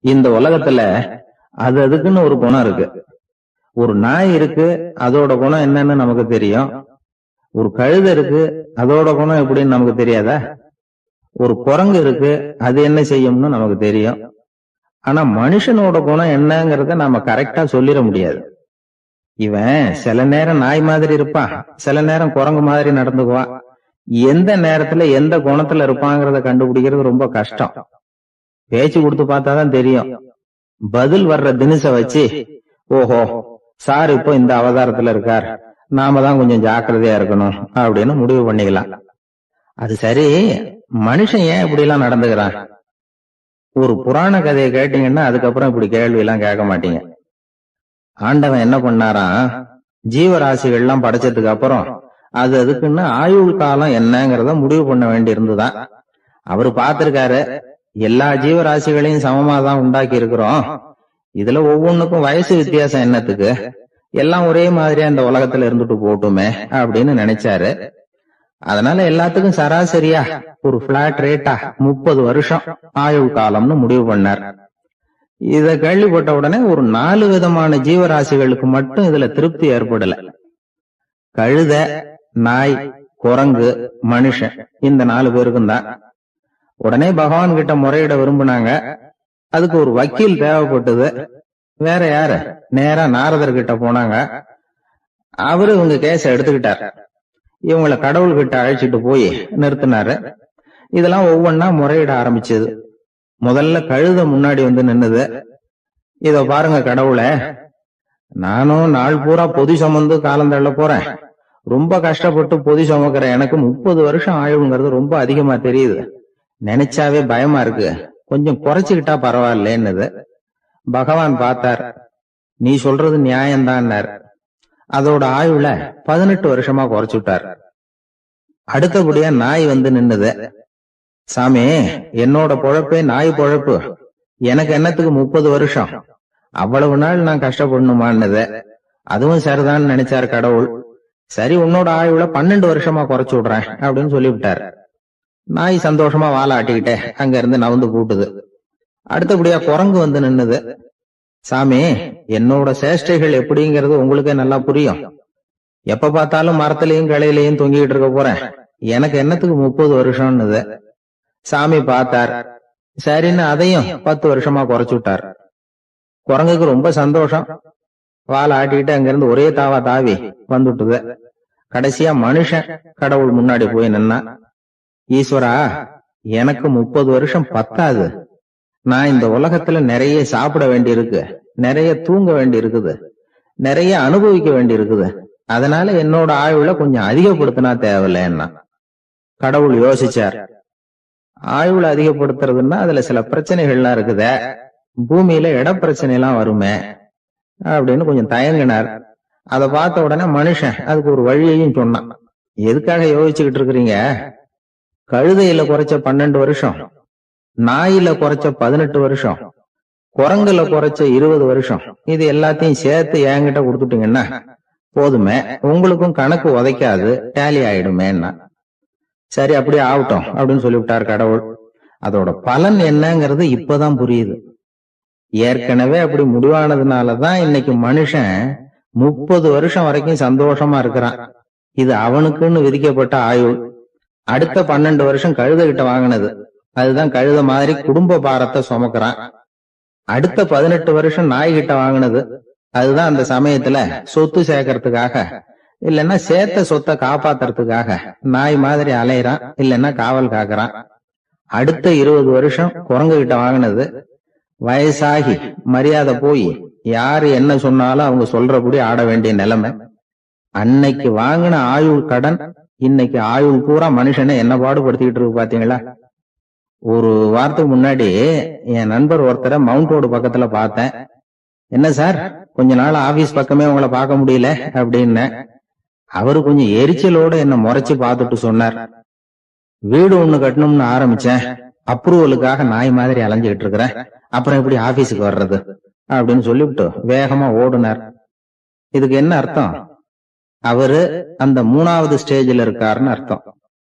இந்த உலகத்துல அது அதுக்குன்னு ஒரு குணம் இருக்கு. ஒரு நாய் இருக்கு அதோட குணம் என்னன்னு நமக்கு தெரியும். ஒரு கழுதை இருக்கு அதோட குணம் எப்படின்னு நமக்கு தெரியாதா? ஒரு குரங்கு இருக்கு அது என்ன செய்யும்னு நமக்கு தெரியும். ஆனா மனுஷனோட குணம் என்னங்கிறத நாம கரெக்டா சொல்லிட முடியாது. இவன் சில நேரம் நாய் மாதிரி இருப்பான் சில நேரம் குரங்கு மாதிரி நடந்துக்குவான். எந்த நேரத்துல எந்த குணத்துல இருப்பாங்கிறத கண்டுபிடிக்கிறது ரொம்ப கஷ்டம். பேச்சு கொடுத்து பார்த்தாதான் தெரியும். பதில் வர்ற தினச வச்சு ஓஹோ சார் இப்போ இந்த அவதாரத்துல இருக்கார். நாம தான் கொஞ்சம் ஜாக்கிரதையா இருக்கணும் அப்படின்னு முடிவு பண்ணிக்கலாம். அது சரி மனுஷன் ஏன் இப்படி எல்லாம் நடந்துக்கிறான்? ஒரு புராண கதையை கேட்டீங்கன்னா அதுக்கப்புறம் இப்படி கேள்வி எல்லாம் கேட்க மாட்டீங்க. ஆண்டவன் என்ன பண்ணாராம்? ஜீவராசிகள் எல்லாம் படைச்சதுக்கு அப்புறம் அது அதுக்குன்னு ஆயுள் காலம் என்னங்கிறத முடிவு பண்ண வேண்டி இருந்துதான் அவரு பார்த்திருக்காரு எல்லா ஜீவராசிகளையும் சமமா தான் உண்டாக்கி இருக்கிறோம் இதுல ஒவ்வொன்னுக்கும் வயசு வித்தியாசம் என்னத்துக்கு? எல்லாம் ஒரே மாதிரியா இந்த உலகத்துல இருந்துட்டு போட்டுமே அப்படின்னு நினைச்சாரு. அதனால எல்லாத்துக்கும் சராசரியா ஒரு பிளாட் ரேட்டா முப்பது வருஷம் ஆயுள் காலம்னு முடிவு பண்ணார். இத கேள்விப்பட்ட உடனே ஒரு நாலு விதமான ஜீவராசிகளுக்கு மட்டும் இதுல திருப்தி ஏற்படல. கழுத நாய் குரங்கு மனுஷன் இந்த நாலு பேருக்கும் தான் உடனே பகவான் கிட்ட முறையிட விரும்பினாங்க. அதுக்கு ஒரு வக்கீல் தேவைப்பட்டது. வேற யாரு? நேரா நாரதர் கிட்ட போனாங்க. அவரு இவங்க கேஸ எடுத்துக்கிட்டார். இவங்கள கடவுள் கிட்ட அழைச்சிட்டு போய் நிறுத்தினாரு. இதெல்லாம் ஒவ்வொன்னா முறையிட ஆரம்பிச்சது. முதல்ல கழுத முன்னாடி வந்து நின்னுது. இத பாருங்க கடவுளே. நானும் நாள் பூரா பொது சுமந்து காலந்தள்ள போறேன். ரொம்ப கஷ்டப்பட்டு பொதி சுமக்கிற எனக்கு முப்பது வருஷம் ஆயுங்கிறது ரொம்ப அதிகமா தெரியுது. நினைச்சாவே பயமா இருக்கு. கொஞ்சம் குறைச்சுக்கிட்டா பரவாயில்லேன்னுது. பகவான் பார்த்தார். நீ சொல்றது நியாயம்தான்னார். அதோட ஆயுள பதினெட்டு வருஷமா குறைச்சுட்டார். அடுத்தபடியா நாய் வந்து நின்னுது. சாமி என்னோட பொழப்பே நாய் பொழப்பு. எனக்கு என்னத்துக்கு முப்பது வருஷம்? அவ்வளவு நாள் நான் கஷ்டப்படணுமான்னுது. அதுவும் சரிதான்னு நினைச்சார் கடவுள். சரி உன்னோட ஆயுள பன்னெண்டு வருஷமா குறைச்சு விடுறேன் அப்படின்னு சொல்லிவிட்டார். நாய் சந்தோஷமா வாழ ஆட்டிக்கிட்டே அங்க இருந்து நவுந்து பூட்டுது. அடுத்தபடியா குரங்கு வந்து நின்னுது. சாமி என்னோட சேஷ்டைகள் எப்படிங்கிறது உங்களுக்கே நல்லா புரியும். எப்ப பார்த்தாலும் மரத்திலையும் கிளையிலையும் தொங்கிட்டு இருக்க போறேன். எனக்கு என்னத்துக்கு முப்பது வருஷம்னுது. சாமி பார்த்தார். சரின்னு அதையும் பத்து வருஷமா குறைச்சு விட்டார். குரங்குக்கு ரொம்ப சந்தோஷம். வாழை ஆட்டிக்கிட்டு அங்கிருந்து ஒரே தாவா தாவி வந்துட்டுது. கடைசியா மனுஷன் கடவுள் முன்னாடி போய் நின்னா ஈஸ்வரா எனக்கு முப்பது வருஷம் பத்தாது. நான் இந்த உலகத்துல நிறைய சாப்பிட வேண்டி இருக்கு நிறைய தூங்க வேண்டி இருக்குது நிறைய அனுபவிக்க வேண்டி இருக்குது அதனால என்னோட ஆயுள கொஞ்சம் அதிகப்படுத்தினா தேவையில்லைன்னா. கடவுள் யோசிச்சார். ஆயுள அதிகப்படுத்துறதுன்னா அதுல சில பிரச்சனைகள்லாம் இருக்குதே. பூமியில இட பிரச்சனை எல்லாம் வருமே. அப்படின்னு கொஞ்சம் தயங்கினார். அதை பார்த்த உடனே மனுஷன் அதுக்கு ஒரு வழியையும் சொன்னான். எதுக்காக யோசிச்சுக்கிட்டு இருக்கிறீங்க? கழுதையில குறைச்ச பன்னெண்டு வருஷம் நாயில குறைச்ச பதினெட்டு வருஷம் குரங்குல குறைச்ச இருபது வருஷம் இது எல்லாத்தையும் சேர்த்து என்கிட்ட கொடுத்துட்டீங்கன்னா போதுமே உங்களுக்கும் கணக்கு உதைக்காது டேலி ஆயிடுமேன்னா. சரி அப்படியே ஆகட்டும் அப்படின்னு சொல்லிவிட்டார் கடவுள். அதோட பலன் என்னங்கிறது இப்பதான் புரியுது. ஏற்கனவே அப்படி முடிவானதுனாலதான் இன்னைக்கு மனுஷன் முப்பது வருஷம் வரைக்கும் சந்தோஷமா இருக்கிறான். இது அவனுக்குன்னு விதிக்கப்பட்ட ஆயுள். அடுத்த பன்னெண்டு வருஷம் கழுத கிட்ட வாங்கினது. அதுதான் கழுத மாதிரி குடும்ப பாரத்தை சுமக்கிறான். அடுத்த பதினெட்டு வருஷம் நாய் கிட்ட வாங்கினது. அதுதான் அந்த சமயத்துல சொத்து சேர்க்கறதுக்காக. இல்லைன்னா சேர்த்த சொத்தை காப்பாத்துறதுக்காக நாய் மாதிரி அலையிறான். இல்லைன்னா காவல் காக்குறான். அடுத்த இருபது வருஷம் குரங்கு கிட்ட வாங்கினது. வயசாகி மரியாதை போய் யாரு என்ன சொன்னாலும் அவங்க சொல்றபடி ஆட வேண்டிய நிலைமை. அன்னைக்கு வாங்கின ஆயுள் கடன் இன்னைக்கு ஆயுள் பூரா மனுஷனை என்ன பாடுபடுத்திக்கிட்டு இருக்கு பாத்தீங்களா? ஒரு வாரத்துக்கு முன்னாடி என் நண்பர் ஒருத்தரை மவுண்ட் ரோடு பக்கத்துல பார்த்தேன். என்ன சார் கொஞ்ச நாள் ஆபீஸ் பக்கமே உங்களை பார்க்க முடியல அப்படின்னு. அவரு கொஞ்சம் எரிச்சலோட என்ன முறைச்சு பார்த்துட்டு சொன்னார். வீடு ஒண்ணு கட்டணும்னு ஆரம்பிச்சேன். அப்ரூவலுக்காக நாய் மாதிரி அலைஞ்சுக்கிட்டு இருக்கிறேன். அப்புறம் எப்படி ஆபீஸுக்கு வர்றது? அப்படின்னு சொல்லிவிட்டு வேகமா ஓடுனார். இதுக்கு என்ன அர்த்தம்? அவரு அந்த மூணாவது ஸ்டேஜ்ல இருக்காருன்னு அர்த்தம்.